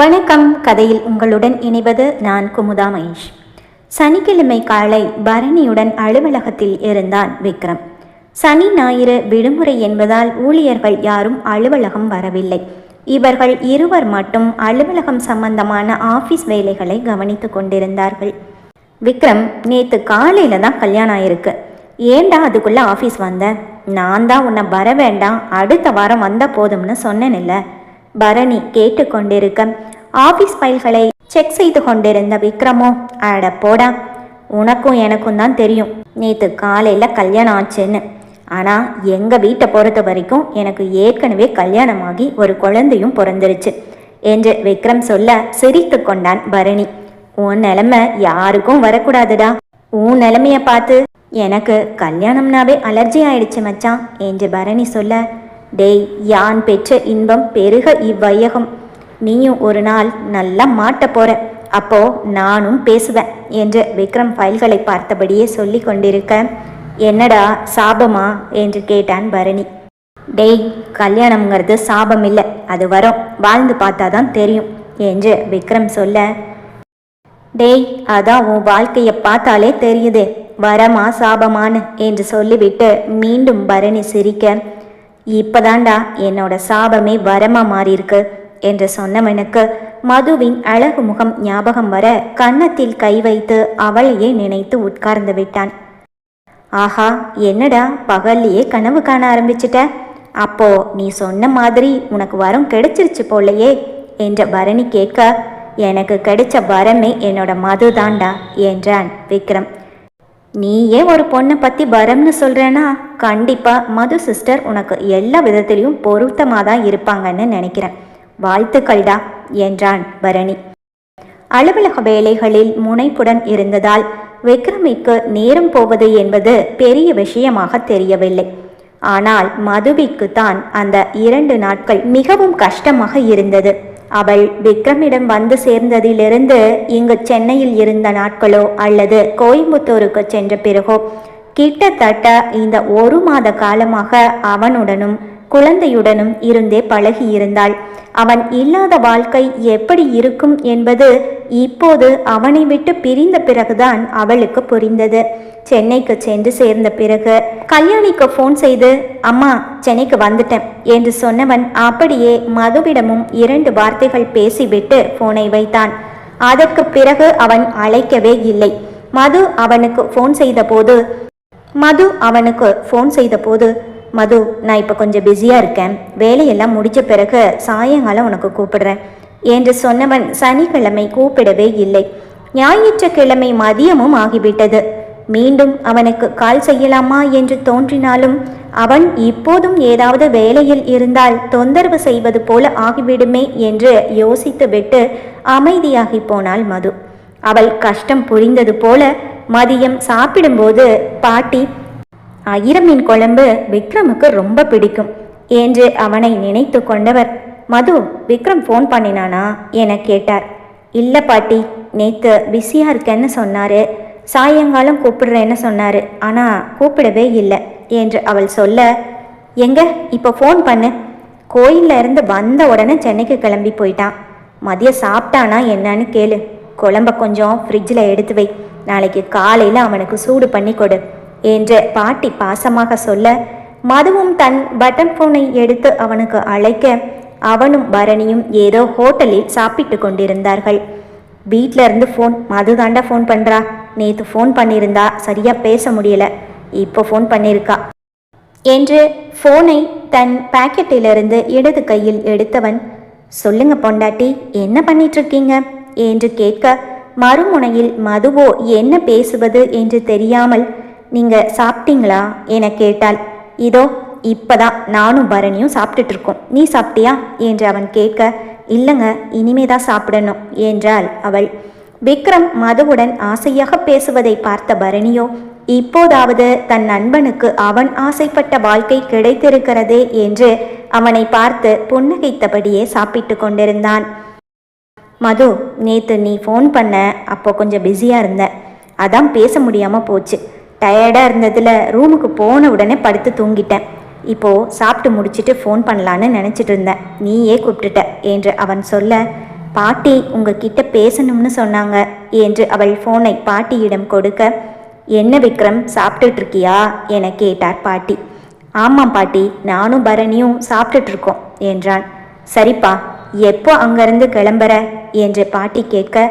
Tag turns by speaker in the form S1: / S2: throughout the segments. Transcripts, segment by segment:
S1: வணக்கம். கதையில் உங்களுடன் இணைவது நான் குமுதா மகேஷ். சனிக்கிழமை காலை பரணியுடன் அலுவலகத்தில் இருந்தான் விக்ரம். சனி ஞாயிறு விடுமுறை என்பதால் ஊழியர்கள் யாரும் அலுவலகம் வரவில்லை. இவர்கள் இருவர் மட்டும் அலுவலகம் சம்பந்தமான ஆபீஸ் வேலைகளை கவனித்து கொண்டிருந்தார்கள். விக்ரம் நேத்து காலையில தான் கல்யாணம் ஆயிருக்கு. ஏன்டா அதுக்குள்ள ஆபீஸ் வந்த? நான் தான் உன்னை வர வேண்டாம். அடுத்த வாரம் வந்த போதும்னு சொன்னேனில்ல பரணி கேட்டுக்கொண்டிருக்க ஆபீஸ் ஃபைல்களை செக் செய்து கொண்டிருந்த விக்ரமோ அட போடா உனக்கும் எனக்கும் தான் தெரியும். நேத்து காலையில் கல்யாணம் ஆச்சுன்னு. ஆனால் எங்கள் வீட்டை பொறுத்த வரைக்கும் எனக்கு ஏற்கனவே கல்யாணமாகி ஒரு குழந்தையும் பிறந்துருச்சு என்று விக்ரம் சொல்ல சிரித்து கொண்டான் பரணி. உன் நிலைமை யாருக்கும் வரக்கூடாதுடா. உன் நிலைமையை பார்த்து எனக்கு கல்யாணம்னாவே அலர்ஜி ஆயிடுச்சு மச்சான் என்று பரணி சொல்ல டேய் யான் பெற்ற இன்பம் பெருக இவ்வையகம். நீயும் ஒரு நாள் நல்லா மாட்ட போற. அப்போ நானும் பேசுவேன் என்று விக்ரம் ஃபைல்களை பார்த்தபடியே சொல்லி கொண்டிருக்க என்னடா சாபமா? என்று கேட்டான் பரணி. டேய் கல்யாணம்ங்கிறது சாபம் இல்லை அது வரும். வாழ்ந்து பார்த்தா தான் தெரியும் என்று விக்ரம் சொல்ல டேய் அதான் உன் வாழ்க்கையை பார்த்தாலே தெரியுது. வரமா சாபமான்னு? என்று சொல்லிவிட்டு மீண்டும் பரணி சிரிக்க இப்பதாண்டா என்னோட சாபமே வரமா மாறியிருக்கு என்று சொன்னவனுக்கு மதுவின் அழகு முகம் ஞாபகம் வர கன்னத்தில் கை வைத்து அவளையே நினைத்து உட்கார்ந்து விட்டான். ஆஹா என்னடா பகல்லையே கனவு காண ஆரம்பிச்சிட்ட? அப்போ நீ சொன்ன மாதிரி உனக்கு வரம் கிடைச்சிருச்சு போலையே என்ற பரணி கேட்க எனக்கு கிடைச்ச வரமே என்னோட மது தாண்டா என்றான் விக்ரம். நீயே ஒரு பொண்ணை பத்தி வரம்னு சொல்கிறேன்னா கண்டிப்பா மது சிஸ்டர் உனக்கு எல்லா விதத்திலையும் பொருத்தமாக தான் இருப்பாங்கன்னு நினைக்கிறேன். வாழ்த்துக்கள்டா என்றான் பரணி. அலுவலக வேலைகளில் முனைப்புடன் இருந்ததால் விக்ரமிக்கு நேரம் போவது என்பது பெரிய விஷயமாக தெரியவில்லை. ஆனால் மதுவிக்கு தான் அந்த இரண்டு நாட்கள் மிகவும் கஷ்டமாக இருந்தது. அவள் விக்ரமிடம் வந்து சேர்ந்ததிலிருந்து இங்கு சென்னையில் இருந்த நாட்களோ அல்லது கோயம்புத்தூருக்கு சென்ற பிறகோ கிட்டத்தட்ட இந்த ஒரு மாத காலமாக அவனுடனும் குழந்தையுடனும் இருந்தே பழகியிருந்தாள். அவன் இல்லாத வாழ்க்கை எப்படி இருக்கும் என்பது இப்போது அவனை விட்டு பிரிந்த பிறகுதான் அவளுக்கு புரிந்தது. சென்னைக்கு சென்று சேர்ந்த பிறகு கல்யாணிக்கு ஃபோன் செய்து அம்மா சென்னைக்கு வந்துட்டேன் என்று சொன்னவன் அப்படியே மதுவிடமும் இரண்டு வார்த்தைகள் பேசிவிட்டு போனை வைத்தான். அதற்கு பிறகு அவன் அழைக்கவே இல்லை. மது அவனுக்கு ஃபோன் செய்தபோது மது அவனுக்கு ஃபோன் செய்தபோது மது நான் இப்போ கொஞ்சம் பிஸியாக இருக்கேன். வேலையெல்லாம் முடித்த பிறகு சாயங்காலம் உனக்கு கூப்பிடுறேன் என்று சொன்னவன் சனிக்கிழமை கூப்பிடவே இல்லை. ஞாயிற்றுக்கிழமை மதியமும் ஆகிவிட்டது. மீண்டும் அவனுக்கு கால் செய்யலாமா என்று தோன்றினாலும் அவன் இப்போதும் ஏதாவது வேலையில் இருந்தால் தொந்தரவு செய்வது போல ஆகிவிடுமே என்று யோசித்துவிட்டு அமைதியாகி போனாள் மது. அவள் கஷ்டம் புரிந்தது போல மதியம் சாப்பிடும்போது பாட்டி ஐரமீன் குழம்பு விக்ரமுக்கு ரொம்ப பிடிக்கும் என்று அவனை நினைத்து கொண்டவர். மது விக்ரம் ஃபோன் பண்ணினானா என கேட்டார். இல்லை பாட்டி நேத்து பிஸியாக இருக்கேன்னு சொன்னாரு. சாயங்காலம் கூப்பிடுறேன்னு சொன்னாரு. ஆனால் கூப்பிடவே இல்லை என்று அவள் சொல்ல எங்க இப்போ ஃபோன் பண்ணு. கோயில்ல இருந்து வந்த உடனே சென்னைக்கு கிளம்பி போயிட்டான். மதியம் சாப்பிட்டானா என்னன்னு கேளு. குழம்ப கொஞ்சம் ஃப்ரிட்ஜில் எடுத்து வை. நாளைக்கு காலையில் அவனுக்கு சூடு பண்ணி கொடு. என்று பாட்டி பாசமாக சொல்ல மதுவும் தன் பட்டன் ஃபோனை எடுத்து அவனுக்கு அழைக்க அவனும் பரணியும் ஏதோ ஹோட்டலில் சாப்பிட்டு கொண்டிருந்தார்கள். வீட்ல இருந்து ஃபோன் மது தாண்டா ஃபோன் பண்ணுறா நேற்று ஃபோன் பண்ணியிருந்தா சரியாக பேச முடியல. இப்போ ஃபோன் பண்ணியிருக்கா என்று ஃபோனை தன் பாக்கெட்டிலிருந்து இடது கையில் எடுத்தவன் சொல்லுங்க பொண்டாட்டி என்ன பண்ணிட்டு இருக்கீங்க என்று கேட்க மறுமுனையில் மதுவோ என்ன பேசுவது? என்று தெரியாமல் நீங்க சாப்பிட்டீங்களா? என கேட்டாள். இதோ இப்பதான் நானும் பரணியும் சாப்பிட்டுட்டு இருக்கோம் நீ சாப்பிட்டியா? என்று அவன் கேட்க இல்லைங்க இனிமே தான் சாப்பிடணும் என்றாள் அவள். விக்ரம் மதுவுடன் ஆசையாக பேசுவதை பார்த்த பரணியோ இப்போதாவது தன் நண்பனுக்கு அவன் ஆசைப்பட்ட வாழ்க்கை கிடைத்திருக்கிறதே என்று அவனை பார்த்து புன்னகைத்தபடியே சாப்பிட்டு கொண்டிருந்தான். மது நேத்து நீ ஃபோன் பண்ண அப்போ கொஞ்சம் பிஸியாக இருந்த. அதான் பேச முடியாமல் போச்சு. டயர்டாக இருந்ததில் ரூமுக்கு போன உடனே படுத்து தூங்கிட்டேன். இப்போது சாப்பிட்டு முடிச்சுட்டு ஃபோன் பண்ணலான்னு நினச்சிட்டு இருந்தேன். நீயே கூப்பிட்டுட்ட என்று அவன் சொல்ல பாட்டி உங்ககிட்ட பேசணும்னு சொன்னாங்க என்று அவள் ஃபோனை பாட்டியிடம் கொடுக்க என்ன விக்ரம் சாப்பிட்டுட்டு இருக்கியா? என கேட்டார் பாட்டி. ஆமாம் பாட்டி நானும் பரணியும் சாப்பிட்டுட்ருக்கோம் என்றான். சரிப்பா எப்போ அங்கேருந்து கிளம்புற? என்று பாட்டி கேட்க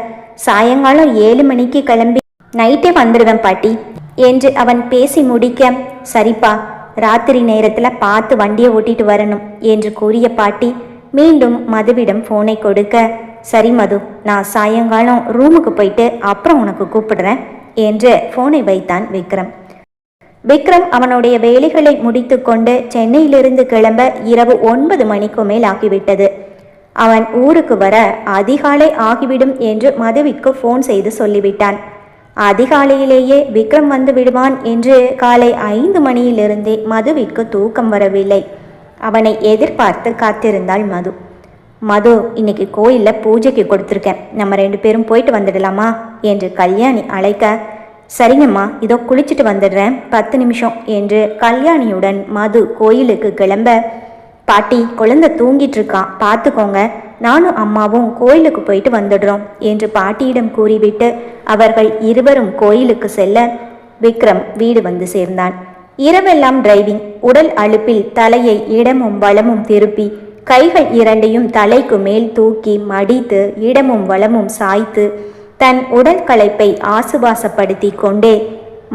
S1: சாயங்காலம் ஏழு மணிக்கு கிளம்பி நைட்டே வந்துடுவேன் பாட்டி. என்று அவன் பேசி முடிக்க சரிப்பா ராத்திரி நேரத்தில் பார்த்து வண்டியை ஓட்டிட்டு வரணும் என்று கூறிய பாட்டி மீண்டும் மதுவிடம் ஃபோனை கொடுக்க சரி மது நான் சாயங்காலம் ரூமுக்கு போயிட்டு அப்புறம் உனக்கு கூப்பிடுறேன் என்று ஃபோனை வைத்தான் விக்ரம். விக்ரம் அவனுடைய வேலைகளை முடித்துக்கொண்டு சென்னையிலிருந்து கிளம்ப இரவு ஒன்பது மணிக்கு மேல் ஆகிவிட்டது. அவன் ஊருக்கு வர அதிகாலை ஆகிவிடும் என்று மதுவிக்கு ஃபோன் செய்து சொல்லிவிட்டான். அதிகாலையிலேயே விக்ரம் வந்து விடுவான் என்று காலை ஐந்து மணியிலிருந்தே மதுவிற்கு தூக்கம் வரவில்லை. அவனை எதிர்பார்த்து காத்திருந்தாள் மது. மது இன்னைக்கு கோயிலில் பூஜைக்கு கொடுத்துருக்கேன். நம்ம ரெண்டு பேரும் போயிட்டு வந்துடலாமா? என்று கல்யாணி அழைக்க சரிங்கம்மா இதோ குளிச்சுட்டு வந்துடுறேன் பத்து நிமிஷம் என்று கல்யாணியுடன் மது கோயிலுக்கு கிளம்ப பாட்டி குழந்தை தூங்கிட்டு இருக்கான் பார்த்துக்கோங்க நானும் அம்மாவும் கோயிலுக்கு போயிட்டு வந்துடுறோம் என்று பாட்டியிடம் கூறிவிட்டு அவர்கள் இருவரும் கோயிலுக்கு செல்ல விக்ரம் வீடு வந்து சேர்ந்தான். இரவெல்லாம் டிரைவிங் உடல் அழுப்பில் தலையை இடமும் வளமும் திருப்பி கைகள் இரண்டையும் தலைக்கு மேல் தூக்கி மடித்து இடமும் வளமும் சாய்த்து தன் உடல் களைப்பை ஆசுவாசப்படுத்தி கொண்டே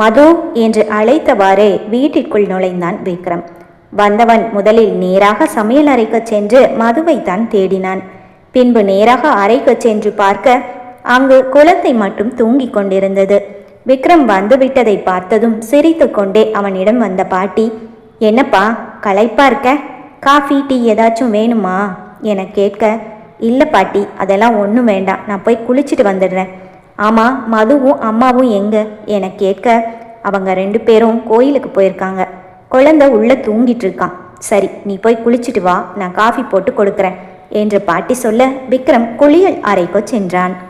S1: மது என்று அழைத்தவாறே வீட்டிற்குள் நுழைந்தான் விக்ரம். வந்தவன் முதலில் நேராக சமையல் அறைக்கு சென்று மதுவை தான் தேடினான். பின்பு நேராக அறைக்கு சென்று பார்க்க அங்கு குழந்தை மட்டும் தூங்கிக் கொண்டிருந்தது. விக்ரம் வந்து விட்டதை பார்த்ததும் சிரித்து கொண்டே அவனிடம் வந்த பாட்டி என்னப்பா களைப்பா இருக்க? காஃபி டீ ஏதாச்சும் வேணுமா? என கேட்க இல்லை பாட்டி அதெல்லாம் ஒன்றும் வேண்டாம். நான் போய் குளிச்சுட்டு வந்துடுறேன். ஆமாம் மதுவும் அம்மாவும் எங்க? என கேட்க அவங்க ரெண்டு பேரும் கோயிலுக்கு போயிருக்காங்க. குழந்தை உள்ள தூங்கிட்டு இருக்கான். சரி நீ போய் குளிச்சுட்டு வா. நான் காஃபி போட்டு கொடுக்குறேன். என்று பாட்டி சொல்ல விக்ரம் குளியல் அறைக்கோ சென்றான்.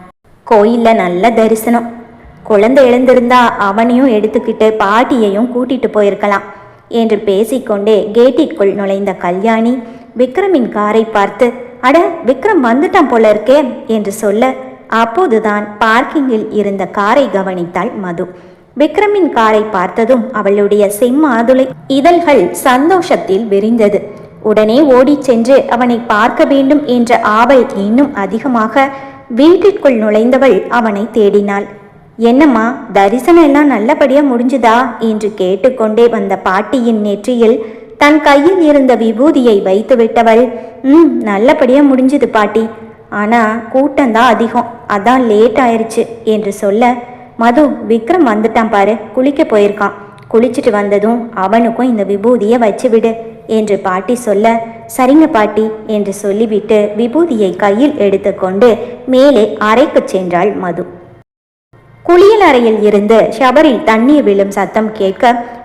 S1: கோயிலில் நல்ல தரிசனம். குழந்தை எழுந்திருந்தா அவனையும் எடுத்துக்கிட்டு பாட்டியையும் கூட்டிட்டு போயிருக்கலாம் என்று பேசிக்கொண்டே கேட்டிற்குள் நுழைந்த கல்யாணி விக்ரமின் காரை பார்த்து அட விக்ரம் வந்துட்டான் போல இருக்கே என்று சொல்ல அப்போதுதான் பார்க்கிங்கில் இருந்த காரை கவனித்தாள் மது. விக்ரமின் காரை பார்த்ததும் அவளுடைய செம்மாதுளை இதழ்கள் சந்தோஷத்தில் விரிந்தது. உடனே ஓடிச் சென்று அவனை பார்க்க வேண்டும் என்ற ஆவல் இன்னும் அதிகமாக வீட்டிற்குள் நுழைந்தவள் அவனை தேடினாள். என்னம்மா தரிசனம் எல்லாம் நல்லபடியா முடிஞ்சுதா? என்று கேட்டுக்கொண்டே வந்த பாட்டியின் நெற்றியில் தன் கையில் இருந்த விபூதியை வைத்து விட்டவள் ம் நல்லபடியா முடிஞ்சுது பாட்டி. ஆனா கூட்டம்தான் அதிகம். அதான் லேட் ஆயிருச்சு என்று சொல்ல மது விக்ரம் வந்துட்டான் பாரு. குளிக்க போயிருக்கான். குளிச்சுட்டு வந்ததும் அவனுக்கும் இந்த விபூதியை வச்சு விடு. என்று பாட்டி சொல்ல சரிங்க பாட்டி என்று சொல்லிவிட்டு விபூதியை கையில் எடுத்துக்கொண்டு மேலே அறைக்கு சென்றாள் மது. குளியல் அறையில் இருந்து ஷவரில் தண்ணீர் விழும் சத்தம் கேட்க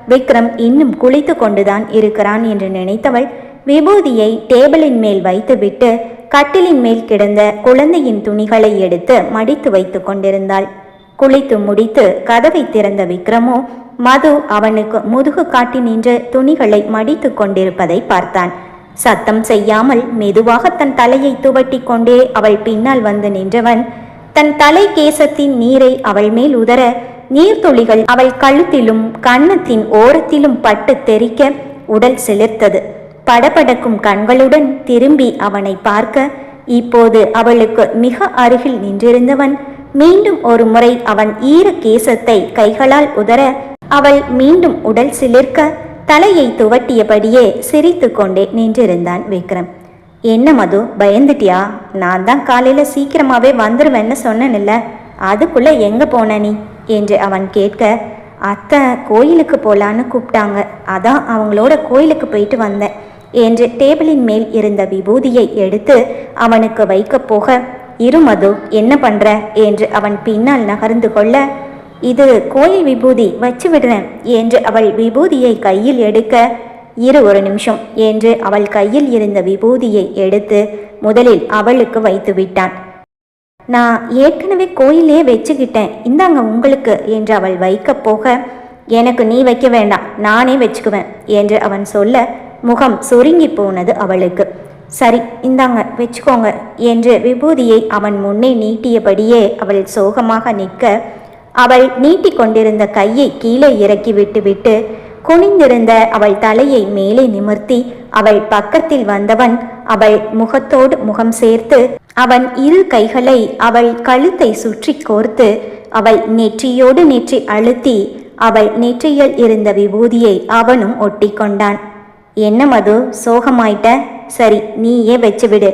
S1: விக்ரம் இன்னும் குளித்து கொண்டுதான் இருக்கிறான் என்று நினைத்தவள் விபூதியை டேபிளின் மேல் வைத்துவிட்டு கட்டிலின் மேல் கிடந்த குழந்தையின் துணிகளை எடுத்து மடித்து வைத்து கொண்டிருந்தாள். குளித்து முடித்து கதவை திறந்த விக்ரமோ மது அவனுக்கு முதுகு காட்டி நின்று துணிகளை மடித்து கொண்டிருப்பதை பார்த்தான். சத்தம் செய்யாமல் மெதுவாக தன் தலையை துவட்டி கொண்டே அவள் பின்னால் வந்து நின்றவன் தன் தலை கேசத்தின் நீரை அவள் மேல் உதற நீர்த்துளிகள் அவள் கழுத்திலும் கன்னத்தின் ஓரத்திலும் பட்டு தெறிக்க உடல் சிலிர்த்தது படபடக்கும் கண்களுடன் திரும்பி அவனை பார்க்க இப்போது அவளுக்கு மிக அருகில் நின்றிருந்தவன் மீண்டும் ஒரு முறை அவன் ஈர கேசத்தை கைகளால் உதற அவள் மீண்டும் உடல் சிலிர்க்க தலையை துவட்டியபடியே சிரித்து கொண்டே நின்றிருந்தான் விக்ரம். என்ன மது பயந்துட்டியா? நான் தான் காலையில சீக்கிரமாவே வந்துருவேன்னு சொன்னேன்ல அதுக்குள்ள எங்க போன நீ? என்று அவன் கேட்க அத்தை கோயிலுக்கு போலான்னு கூப்பிட்டாங்க அதான் அவங்களோட கோயிலுக்கு போயிட்டு வந்தேன் என்று டேபிளின் மேல் இருந்த விபூதியை எடுத்து அவனுக்கு வைக்கப் போக இரு மது என்ன பண்ற? என்று அவன் பின்னால் நகர்ந்து கொள்ள இது கோயில் விபூதி வச்சு விடுறேன் என்று அவள் விபூதியை கையில் எடுக்க இரு ஒரு நிமிஷம் என்று அவள் கையில் இருந்த விபூதியை எடுத்து முதலில் அவளுக்கு வைத்து விட்டான். நான் ஏற்கனவே கோயிலே வச்சுக்கிட்டேன் இந்தாங்க உங்களுக்கு என்று அவள் வைக்கப் போக எனக்கு நீ வைக்க வேண்டாம் நானே வச்சுக்குவேன் என்று அவன் சொல்ல முகம் சுருங்கி போனது அவளுக்கு. சரி இந்தாங்க வச்சுக்கோங்க என்று விபூதியை அவன் முன்னே நீட்டியபடியே அவள் சோகமாக நிற்க அவள் நீட்டிக்கொண்டிருந்த கையை கீழே இறக்கி விட்டுவிட்டு குனிந்திருந்த அவள் தலையை மேலே நிமிர்த்தி அவள் பக்கத்தில் வந்தவன் அவள் முகத்தோடு முகம் சேர்த்து அவன் இரு கைகளை அவள் கழுத்தை சுற்றி கோர்த்து அவள் நெற்றியோடு நெற்றி அழுத்தி அவள் நெற்றியில் இருந்த விபூதியை அவனும் ஒட்டி கொண்டான் என்ன மது? சோகமாயிட்ட? சரி நீயே வச்சு விடு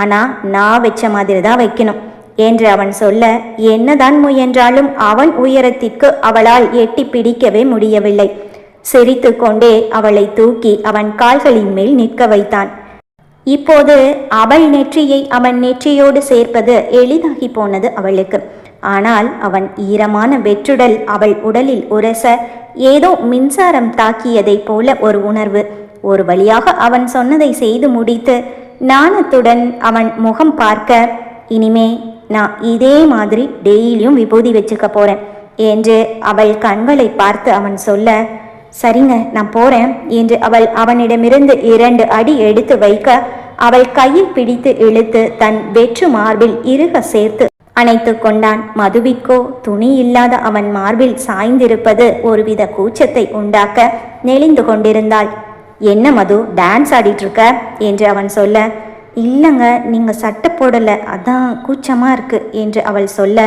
S1: ஆனா நான் வச்ச மாதிரி தான் வைக்கணும். என்று அவன் சொல்ல என்னதான் முயன்றாலும் அவன் உயரத்திற்கு அவளால் எட்டி பிடிக்கவே முடியவில்லை. சிரித்து கொண்டே அவளை தூக்கி அவன் கால்களின் மேல் நிற்க வைத்தான். இப்போது அவள் நெற்றியை அவன் நெற்றியோடு சேர்ப்பது எளிதாகி போனது அவளுக்கு. ஆனால் அவன் ஈரமான வெற்றுடல் அவள் உடலில் உரச ஏதோ மின்சாரம் தாக்கியதைப் போல ஒரு உணர்வு. ஒரு வழியாக அவன் சொன்னதை செய்து முடித்து நாணத்துடன் அவன் முகம் பார்க்க இனிமே நான் இதே மாதிரி டெய்லியும் விபூதி வச்சுக்க போறேன் என்று அவள் கண்களை பார்த்து அவன் சொல்ல சரிங்க நான் போறேன் என்று அவள் அவனிடமிருந்து இரண்டு அடி எடுத்து வைக்க அவள் கையில் பிடித்து இழுத்து தன் வெற்று மார்பில் இறுக சேர்த்து அணைத்து கொண்டான். மதுவிக்கோ துணி இல்லாத அவன் மார்பில் சாய்ந்திருப்பது ஒருவித கூச்சத்தை உண்டாக்க நெளிந்து கொண்டிருந்தாள். என்ன மது டான்ஸ் ஆடிட்டு இருக்க என்று அவன் சொல்ல இல்லைங்க நீங்கள் சட்டை போடலை அதான் கூச்சமாக இருக்குது என்று அவள் சொல்ல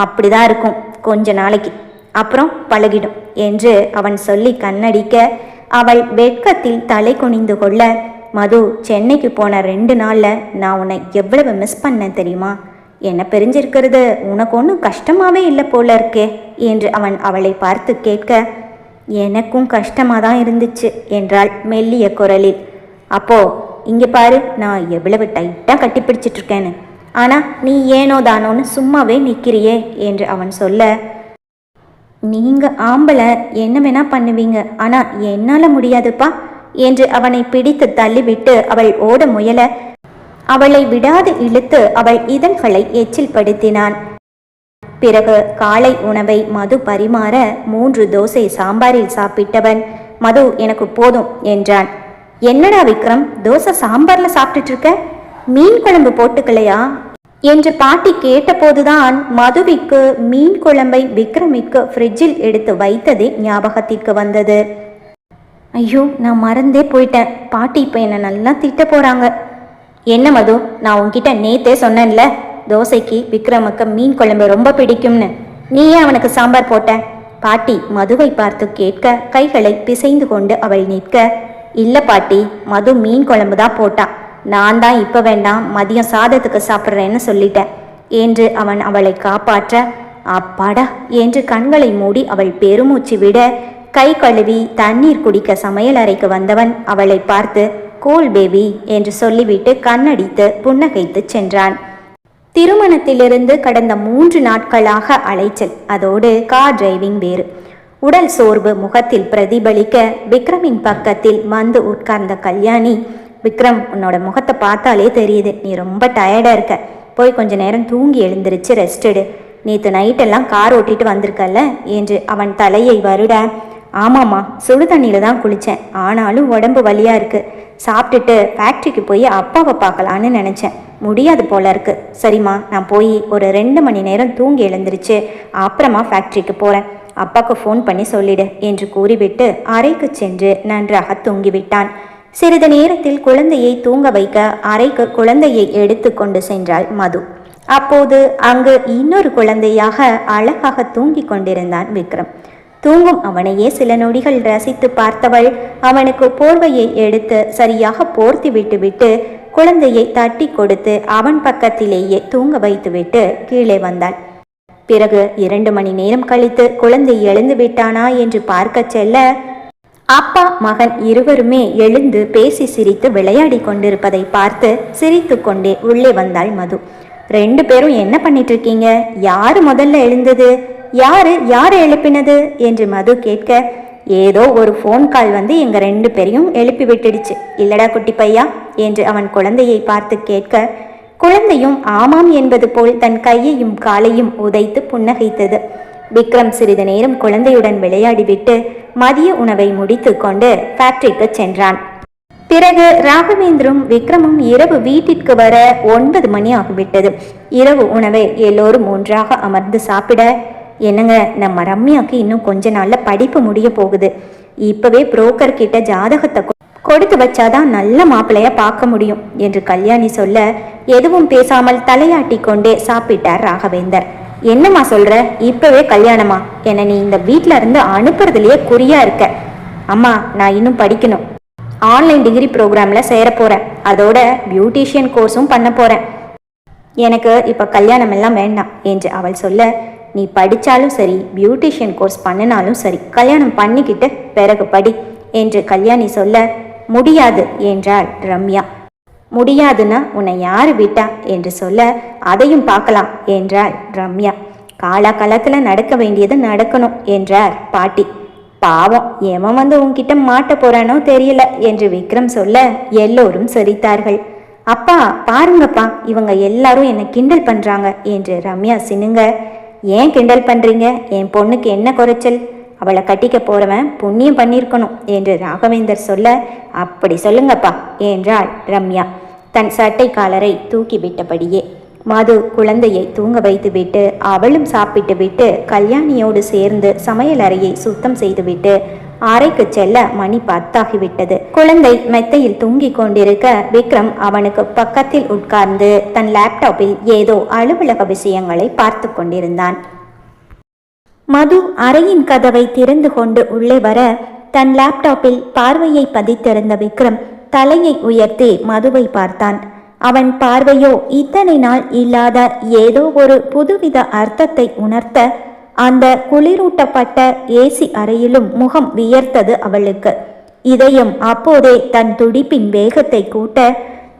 S1: அப்படிதான் இருக்கும் கொஞ்ச நாளைக்கு. அப்புறம் பழகிடும் என்று அவன் சொல்லி கண்ணடிக்க அவள் வெட்கத்தில் தலை குனிந்து கொள்ள மது சென்னைக்கு போன ரெண்டு நாளில் நான் உன்னை எவ்வளவு மிஸ் பண்ணேன் தெரியுமா? என்ன பிரிஞ்சிருக்கிறது? உனக்கு ஒன்றும் கஷ்டமாகவே இல்லை போல இருக்கே என்று அவன் அவளை பார்த்து கேட்க எனக்கும் கஷ்டமாக தான் இருந்துச்சு என்றாள் மெல்லிய குரலில். அப்போது இங்கே பாரு நான் எவ்வளவு டைட்டாக கட்டிப்பிடிச்சிட்டு இருக்கேன்னு ஆனால் நீ ஏனோ தானோன்னு சும்மாவே நிற்கிறியே என்று அவன் சொல்ல நீங்கள் ஆம்பளை என்ன வேணா பண்ணுவீங்க ஆனால் என்னால் முடியாதுப்பா என்று அவனை பிடித்து தள்ளிவிட்டு அவள் ஓட முயல அவளை விடாது இழுத்து அவள் இதழ்களை எச்சில் படுத்தினான். பிறகு காலை உணவை மது பரிமாற மூன்று தோசை சாம்பாரில் சாப்பிட்டவன் மது எனக்கு போதும் என்றான். என்னடா விக்ரம் தோசை சாம்பார்ல சாப்பிட்டுட்டு இருக்க மீன் குழம்பு போட்டுக்கலையா? என்று பாட்டி கேட்டபோதுதான் மதுவிக்கு மீன் குழம்பை விக்ரமிற்கு ஃப்ரிட்ஜில் எடுத்து வைத்ததே ஞாபகத்திற்கு வந்தது. ஐயோ நான் மறந்தே போயிட்டேன். பாட்டி இப்போ என்னை நல்லா திட்ட போகிறாங்க என்ன மது நான் உன்கிட்ட நேத்தே சொன்னேன்ல தோசைக்கு விக்ரமுக்கு மீன் குழம்பு ரொம்ப பிடிக்கும்னு. நீயே அவனுக்கு சாம்பார் போட்ட. பாட்டி மதுவை பார்த்து கேட்க கைகளை பிசைந்து கொண்டு அவள் நிற்க இல்லை பாட்டி மது மீன் குழம்பு தான் போட்டா. நான் தான் இப்போ வேண்டாம் மதியம் சாதத்துக்கு சாப்பிட்றேன்னு சொல்லிட்டேன். என்று அவன் அவளை காப்பாற்ற அப்பாடா என்று கண்களை மூடி அவள் பெருமூச்சு விட கை கழுவி தண்ணீர் குடிக்க சமையல் அறைக்கு வந்தவன் அவளை பார்த்து கூல் பேபி என்று சொல்லிவிட்டு கண்ணடித்து புன்னகைத்து சென்றான். திருமணத்திலிருந்து கடந்த மூன்று நாட்களாக அலைச்சல் அதோடு கார் டிரைவிங் வேறு. உடல் சோர்வு முகத்தில் பிரதிபலிக்க விக்ரமின் பக்கத்தில் வந்து உட்கார்ந்த கல்யாணி. விக்ரம் உன்னோட முகத்தை பார்த்தாலே தெரியுது. நீ ரொம்ப டயர்டாக இருக்க. போய் கொஞ்ச நேரம் தூங்கி எழுந்திருச்சு ரெஸ்ட் எடு. நேற்று நைட்டெல்லாம் கார் ஓட்டிட்டு வந்திருக்கல்ல? என்று அவன் தலையை வருட. ஆமாம்மா சுடு தண்ணியில் தான் குளித்தேன் ஆனாலும் உடம்பு வலியாக இருக்குது சாப்பிட்டுட்டு ஃபேக்ட்ரிக்கு போய் அப்பாவை பார்க்கலான்னு நினச்சேன். முடியாது போல இருக்கு. சரிம்மா நான் போய் ஒரு ரெண்டு மணி நேரம் தூங்கி எழுந்திருச்சு அப்புறமா ஃபேக்ட்ரிக்கு போகிறேன் அப்பாவுக்கு ஃபோன் பண்ணி சொல்லிடு என்று கூறிவிட்டு அறைக்கு சென்று நன்றாக தூங்கிவிட்டான். சிறிது நேரத்தில் குழந்தையை தூங்க வைக்க அறைக்கு குழந்தையை எடுத்து கொண்டு சென்றாள் மது. அப்போது அங்கு இன்னொரு குழந்தையாக அழகாக தூங்கிக் கொண்டிருந்தான் விக்ரம். தூங்கும் அவனையே சில நொடிகள் ரசித்து பார்த்தவள் அவனுக்கு போர்வையை எடுத்து சரியாக போர்த்தி விட்டுவிட்டு குழந்தையை தட்டி கொடுத்து அவன் பக்கத்திலேயே தூங்க வைத்துவிட்டு கீழே வந்தாள் பிறகு இரண்டு மணி நேரம் கழித்து குழந்தை எழுந்து விட்டானா என்று பார்க்கச் செல்ல அப்பா மகன் இருவருமே எழுந்து பேசி சிரித்து விளையாடி கொண்டிருப்பதை பார்த்து சிரித்து கொண்டே உள்ளே வந்தாள் மது. ரெண்டு பேரும் என்ன பண்ணிட்டு இருக்கீங்க? யாரு முதல்ல எழுந்தது? யாரு யாரு எழுப்பினது? என்று மது கேட்க ஏதோ ஒரு ஃபோன் கால் வந்து எங்க ரெண்டு பேரையும் எழுப்பி விட்டுடுச்சு. இல்லடா குட்டி பையா? என்று அவன் குழந்தையை பார்த்து கேட்க குழந்தையும் ஆமாம் என்பது போல் தன் கையையும் காலையும் உதைத்து புன்னகைத்தது. விக்ரம் சிறிது நேரம் குழந்தையுடன் விளையாடிவிட்டு மதிய உணவை முடித்து கொண்டு ஃபேக்டரிக்கு சென்றான். பிறகு ராகவேந்திரும் விக்ரமும் இரவு வீட்டிற்கு வர ஒன்பது மணி ஆகிவிட்டது. இரவு உணவை எல்லோரும் ஒன்றாக அமர்ந்து சாப்பிட என்னங்க நம்ம ரம்யாக்கு இன்னும் கொஞ்ச நாள்ல படிப்பு முடிய போகுது. இப்பவே புரோக்கர் கிட்ட ஜாதகத்தை கொடுத்து வச்சாதான் நல்ல மாப்பிளைய பார்க்க முடியும் என்று கல்யாணி சொல்ல எதுவும் பேசாமல் தலையாட்டி கொண்டே சாப்பிட்டார் ராகவேந்தர். என்னம்மா சொல்ற? இப்பவே கல்யாணமா? என நீ இந்த வீட்ல இருந்து அனுப்புறதுலயே குறியா இருக்க. அம்மா நான் இன்னும் படிக்கணும். ஆன்லைன் டிகிரி ப்ரோக்ராம்ல சேர போறேன். அதோட பியூட்டிஷியன் கோர்ஸும் பண்ண போறேன். எனக்கு இப்போ கல்யாணம் எல்லாம் வேண்டாம் என்று அவள் சொல்ல நீ படித்தாலும் சரி பியூட்டிஷியன் கோர்ஸ் பண்ணினாலும் சரி கல்யாணம் பண்ணிக்கிட்டு பிறகு படி என்று கல்யாணி சொல்ல முடியாது என்றாள் ரம்யா. முடியாதுன்னா உன்னை யாரு விட்டா? என்று சொல்ல அதையும் பார்க்கலாம் என்றாள் ரம்யா. காலாகாலத்தில் நடக்க வேண்டியது நடக்கணும் என்றார் பாட்டி. பாவம் எவன் வந்து உன்கிட்ட மாட்ட போறானோ தெரியல என்று விக்ரம் சொல்ல எல்லோரும் சிரித்தார்கள். அப்பா பாருங்கப்பா இவங்க எல்லாரும் என்னை கிண்டல் பண்றாங்க என்று ரம்யா சினுங்க. ஏன் கிண்டல் பண்றீங்க? என் பொண்ணுக்கு என்ன குறைச்சல்? அவளை கட்டிக்க போறவன் புண்ணியம் பண்ணியிருக்கணும் என்று ராகவேந்தர் சொல்ல அப்படி சொல்லுங்கப்பா என்றாள் ரம்யா. தன் சட்டை காலரை தூக்கி விட்டபடியே மது குழந்தையை தூங்க வைத்துவிட்டு அவளும் சாப்பிட்டு விட்டு கல்யாணியோடு சேர்ந்து சமையல் அறையை சுத்தம் செய்துவிட்டு அறைக்கு செல்ல மணி பத்தாகிவிட்டது. குழந்தை மெத்தையில் தூங்கிக் கொண்டிருக்க விக்ரம் அவனுக்கு பக்கத்தில் உட்கார்ந்து தன் லேப்டாப்பில் ஏதோ அலுவலக விஷயங்களை பார்த்து கொண்டிருந்தான். மது அறையின் கதவை திறந்து கொண்டு உள்ளே வர தன் லேப்டாப்பில் பார்வையை பதித்திருந்த விக்ரம் தலையை உயர்த்தி மதுவை பார்த்தான். அவன் பார்வையோ இத்தனை நாள் இல்லாத ஏதோ ஒரு புதுவித அர்த்தத்தை உணர்த்த அந்த குளிரூட்டப்பட்ட ஏசி அறையிலும் முகம் வியர்த்தது அவளுக்கு. இதயம் அப்போதே தன் துடிப்பின் வேகத்தை கூட்ட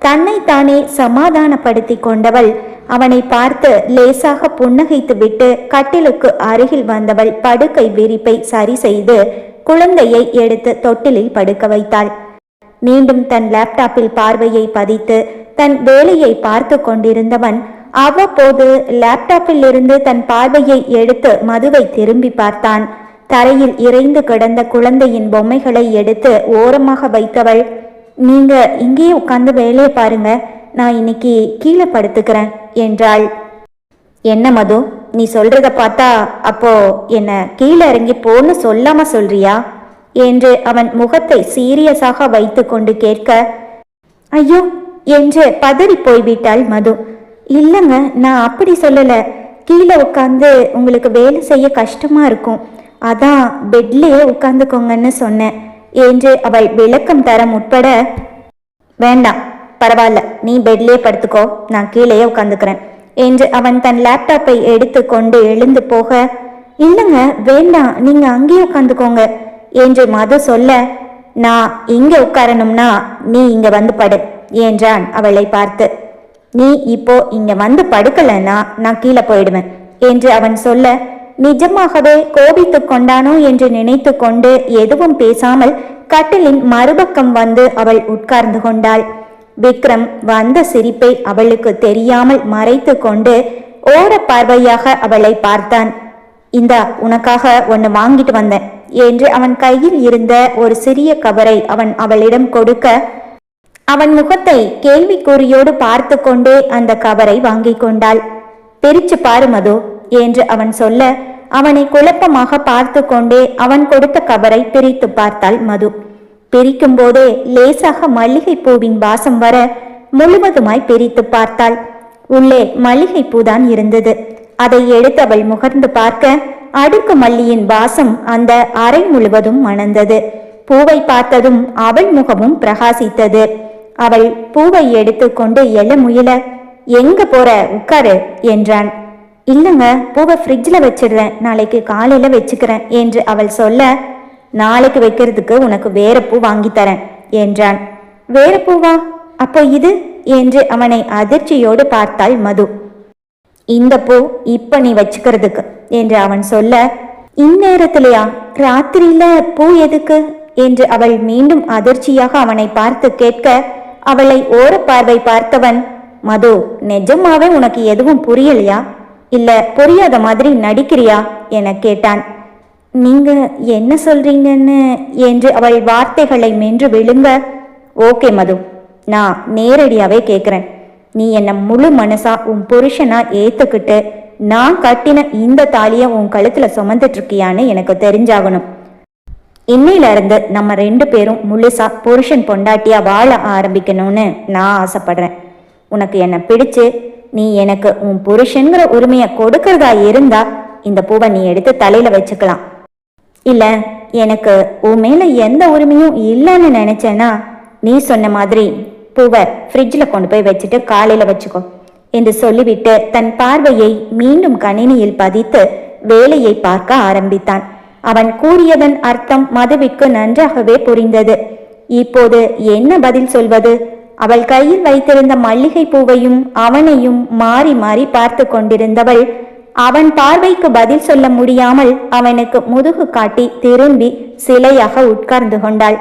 S1: தன்னைத்தானே சமாதானப்படுத்தி கொண்டவள். அவனை பார்த்து லேசாக புன்னகைத்துவிட்டு கட்டிலுக்கு அருகில் வந்தவள் படுக்கை விரிப்பை சரி செய்து குழந்தையை எடுத்து தொட்டிலில் படுக்க வைத்தாள். மீண்டும் தன் லேப்டாப்பில் பார்வையை பதித்து தன் வேலையை பார்த்து கொண்டிருந்தவன் அவ்வப்போது லேப்டாப்பில் இருந்து தன் பார்வையை எடுத்து மதுவை திரும்பி பார்த்தான். தரையில் இறைந்து கிடந்த குழந்தையின் பொம்மைகளை எடுத்து ஓரமாக வைத்தவள் நீங்க இங்கேயே உட்கார்ந்து வேலையை பாருங்க. நான் இன்னைக்கு கீழே படுத்துக்கிறேன் என்றாள். என்ன மது நீ சொல்றத பார்த்தா அப்போ என்ன கீழே இறங்கி போன்னு சொல்லாம சொல்றியா? என்று அவன் முகத்தை சீரியஸாக வைத்து கொண்டு கேட்க ஐயோ என்று பதறி போய்விட்டாள் மது. இல்லைங்க நான் அப்படி சொல்லல. கீழே உட்காந்து உங்களுக்கு வேலை செய்ய கஷ்டமா இருக்கும். அதான் பெட்லேயே உட்காந்துக்கோங்கன்னு சொன்னேன். என்று அவள் விளக்கம் தர முற்பட வேண்டாம் பரவாயில்ல நீ பெட்லேயே படுத்துக்கோ நான் கீழேயே உட்காந்துக்கிறேன் என்று அவன் தன் லேப்டாப்பை எடுத்து கொண்டு எழுந்து போக இல்லைங்க வேண்டாம் நீங்க அங்கேயே உட்காந்துக்கோங்க என்று மது சொல்ல நான் இங்க உட்காரணும்னா நீ இங்க வந்து படு என்றான் அவளை பார்த்து. நீ இப்போ இங்க வந்து படுக்கலன்னா நான் கீழே போயிடுவேன் என்று அவன் சொல்ல நிஜமாகவே கோபித்துக் கொண்டானோ என்று நினைத்து கொண்டு எதுவும் பேசாமல் கட்டிலின் மறுபக்கம் வந்து அவள் உட்கார்ந்து கொண்டாள். விக்ரம் வந்த சிரிப்பை அவளுக்கு தெரியாமல் மறைத்து கொண்டு ஓர பார்வையாக அவளை பார்த்தான். இந்தா உனக்காக ஒன்னு வாங்கிட்டு வந்தேன் என்று அவன் கையில் இருந்த ஒரு சிறிய கவரை அவன் அவளிடம் கொடுக்க அவன் முகத்தை கேள்விக்குறியோடு பார்த்து கொண்டே அந்த கவரை வாங்கிக் கொண்டாள். பிரிச்சு பாரு மது என்று அவன் சொல்ல அவனை குழப்பமாக பார்த்து கொண்டே அவன் கொடுத்த கபரை பிரித்து பார்த்தாள் மது. பிரிக்கும் போதே லேசாக மல்லிகை பூவின் வாசம் வர முழுவதுமாய் பிரித்து பார்த்தாள். உள்ளே மல்லிகை பூதான் இருந்தது. அதை எடுத்து அவள் முகர்ந்து பார்க்க அடுக்கு மல்லியின் வாசம் அந்த அறை முழுவதும் மணந்தது. பூவை பார்த்ததும் அவள் முகமும் பிரகாசித்தது. அவள் பூவை எடுத்துக்கொண்டு எழ முயல எங்க போற? உட்காரு என்றான். இல்லைங்க பூவை ஃப்ரிட்ஜில் வச்சிடுறேன். நாளைக்கு காலையில் வச்சுக்கிறேன் என்று அவள் சொல்ல நாளைக்கு வைக்கிறதுக்கு உனக்கு வேற பூ வாங்கி தரேன் என்றான். வேற பூவா அப்போ இது? என்று அவனை அதிர்ச்சியோடு பார்த்தாள் மது. இந்த பூ இப்ப நீ வச்சுக்கிறதுக்கு என்று அவன் சொல்ல இந்நேரத்திலையா? ராத்திரியில பூ எதுக்கு? என்று அவள் மீண்டும் அதிர்ச்சியாக அவனை பார்த்து கேட்க அவளை ஓர பார்வை பார்த்தவன். மது நிஜமாவே உனக்கு எதுவும் புரியலையா? இல்ல புரியாத மாதிரி நடிக்கிறியா? என கேட்டான். நீங்க என்ன சொல்றீங்கன்னு என்று அவள் வார்த்தைகளை மென்று விழுங்க. ஓகே மது. நான் நேரடியாவே கேட்குறேன் நீ என்னை முழு மனசா உன் புருஷனா ஏத்துக்கிட்டு நான் கட்டின இந்த தாலியை உன் கழுத்துல சுமந்துட்டு இருக்கியான்னு எனக்கு தெரிஞ்சாகணும். இன்னையில இருந்து நம்ம ரெண்டு பேரும் முழுசா புருஷன் பொண்டாட்டியா வாழ ஆரம்பிக்கணும்னு நான் ஆசைப்படுறேன். உனக்கு என்னை பிடிச்சு? நீ எனக்கு உன் புருஷன்கிற உரிமையை கொடுக்கறதா இருந்தா இந்த பூவை நீ எடுத்து தலையில வச்சுக்கலாம். இல்ல எனக்கு உன் மேல எந்த உரிமையும் இல்லைன்னு நினைச்சேனா நீ சொன்ன மாதிரி பூவை ஃப்ரிட்ஜில் கொண்டு போய் வச்சுட்டு காலையில வச்சுக்கோ என்று சொல்லிவிட்டு தன் பார்வையை மீண்டும் கணினியில் பதித்து வேலையை பார்க்க ஆரம்பித்தான். அவன் கூறியதன் அர்த்தம் மதுவிற்கு நன்றாகவே புரிந்தது. இப்போது என்ன பதில் சொல்வது? அவள் கையில் வைத்திருந்த மல்லிகை பூவையும் அவனையும் மாறி மாறி பார்த்து கொண்டிருந்தவள் அவன் பார்வைக்கு பதில் சொல்ல முடியாமல் அவனுக்கு முதுகு காட்டி திரும்பி சிலையாக உட்கார்ந்து கொண்டாள்.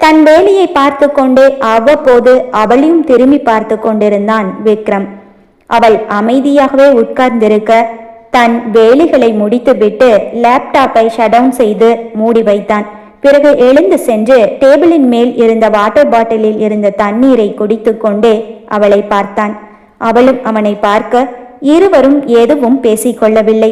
S1: தன் வேலையை பார்த்து கொண்டே அவ்வப்போது அவளையும் திரும்பி பார்த்து கொண்டிருந்தான் விக்ரம். அவள் அமைதியாகவே உட்கார்ந்திருக்க தன் வேலைகளை முடித்துவிட்டு லேப்டாப்பை ஷடவுன் செய்து மூடி வைத்தான். பிறகு எழுந்து சென்று டேபிளின் மேல் இருந்த வாட்டர் பாட்டிலில் இருந்த தண்ணீரை குடித்துக்கொண்டே அவளை பார்த்தான். அவளும் அவனை பார்க்க இருவரும் எதுவும் பேசிக்கொள்ளவில்லை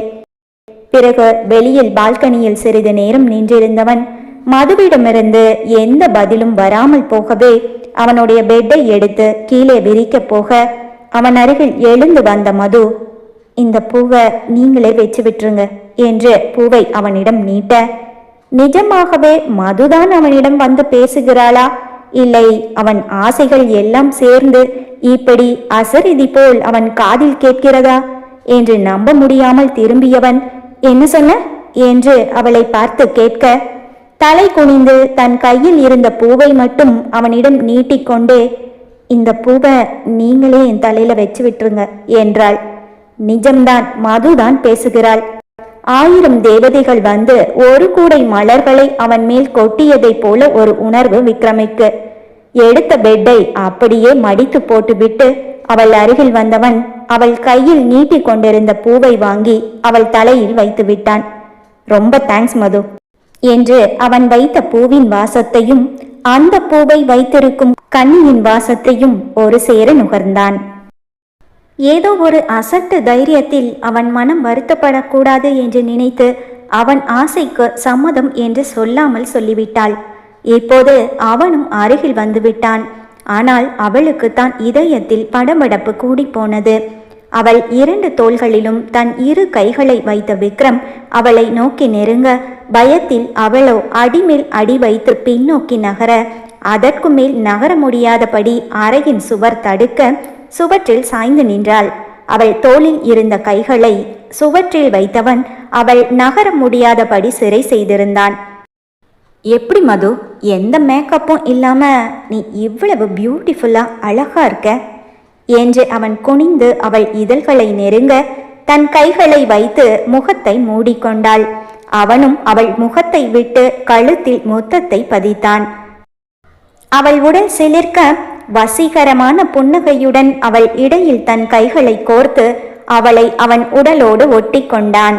S1: பிறகு வெளியில் பால்கனியில் சிறிது நேரம் நின்றிருந்தவன் மதுவிடமிருந்து எந்த பதிலும் வராமல் போகவே அவனுடைய பெட்டை எடுத்து கீழே விரிக்கப் போக அவன் அருகில் எழுந்து வந்த மது இந்த பூவை நீங்களே வச்சு விட்டுருங்க என்று பூவை அவனிடம் நீட்ட நிஜமாகவே மதுதான் அவனிடம் வந்து பேசுகிறாளா? இல்லை அவன் ஆசைகள் எல்லாம் சேர்ந்து இப்படி அசரிதி போல் அவன் காதில் கேட்கிறதா? என்று நம்ப முடியாமல் திரும்பியவன் என்ன சொன்ன? என்று அவளை பார்த்து கேட்க தலை குனிந்து தன் கையில் இருந்த பூவை மட்டும் அவனிடம் நீட்டிக்கொண்டே இந்த பூவை நீங்களே என் தலையில வச்சு விட்டுருங்க என்றாள். நிஜம்தான் மதுதான் பேசுகிறாள். ஆயிரம் தேவதைகள் வந்து ஒரு கூடை மலர்களை அவன் மேல் கொட்டியதைப் போல ஒரு உணர்வு விக்ரமிக்கு. எடுத்த பெட்டை அப்படியே மடித்து போட்டுவிட்டு அவள் அருகில் வந்தவன் அவள் கையில் நீட்டிக் கொண்டிருந்த பூவை வாங்கி அவள் தலையில் வைத்து விட்டான். ரொம்ப தேங்க்ஸ் மது என்று அவன் வைத்த பூவின் வாசத்தையும் அந்த பூவை வைத்திருக்கும் கண்ணியின் வாசத்தையும் ஒரு சேர நுகர்ந்தான். ஏதோ ஒரு அசட்டு தைரியத்தில் அவன் மனம் வருத்தப்படக்கூடாது என்று நினைத்து அவன் ஆசைக்கு சம்மதம் என்று சொல்லாமல் சொல்லிவிட்டாள். இப்போது அவனும் அருகில் வந்துவிட்டான். ஆனால் அவளுக்கு தான் இதயத்தில் படபடப்பு கூடிப்போனது அவள் இரண்டு தோள்களிலும் தன் இரு கைகளை வைத்த விக்ரம் அவளை நோக்கி நெருங்க பயத்தில் அவளோ அடிமேல் அடி வைத்து பின்னோக்கி நகர அதற்கு மேல் நகர முடியாதபடி அறையின் சுவர் தடுக்க சுவற்றில் சாய்ந்து நின்றாள். அவள் தோளில் இருந்த கைகளை சுவற்றில் வைத்தவன் அவள் நகர முடியாதபடி சிறை செய்திருந்தான். எப்படி மது? எந்த மேக்கப்பும் இல்லாம நீ இவ்வளவு பியூட்டிஃபுல்லா அழகா இருக்க? என்று அவன் குனிந்து அவள் இதழ்களை நெருங்க தன் கைகளை வைத்து முகத்தை மூடிக்கொண்டாள். அவனும் அவள் முகத்தை விட்டு கழுத்தில் முத்தத்தை பதித்தான். அவள் உடல் சிலிர்க்க வசீகரமான புன்னகையுடன் அவள் இடையில் தன் கைகளை கோர்த்து அவளை அவன் உடலோடு ஒட்டி கொண்டான்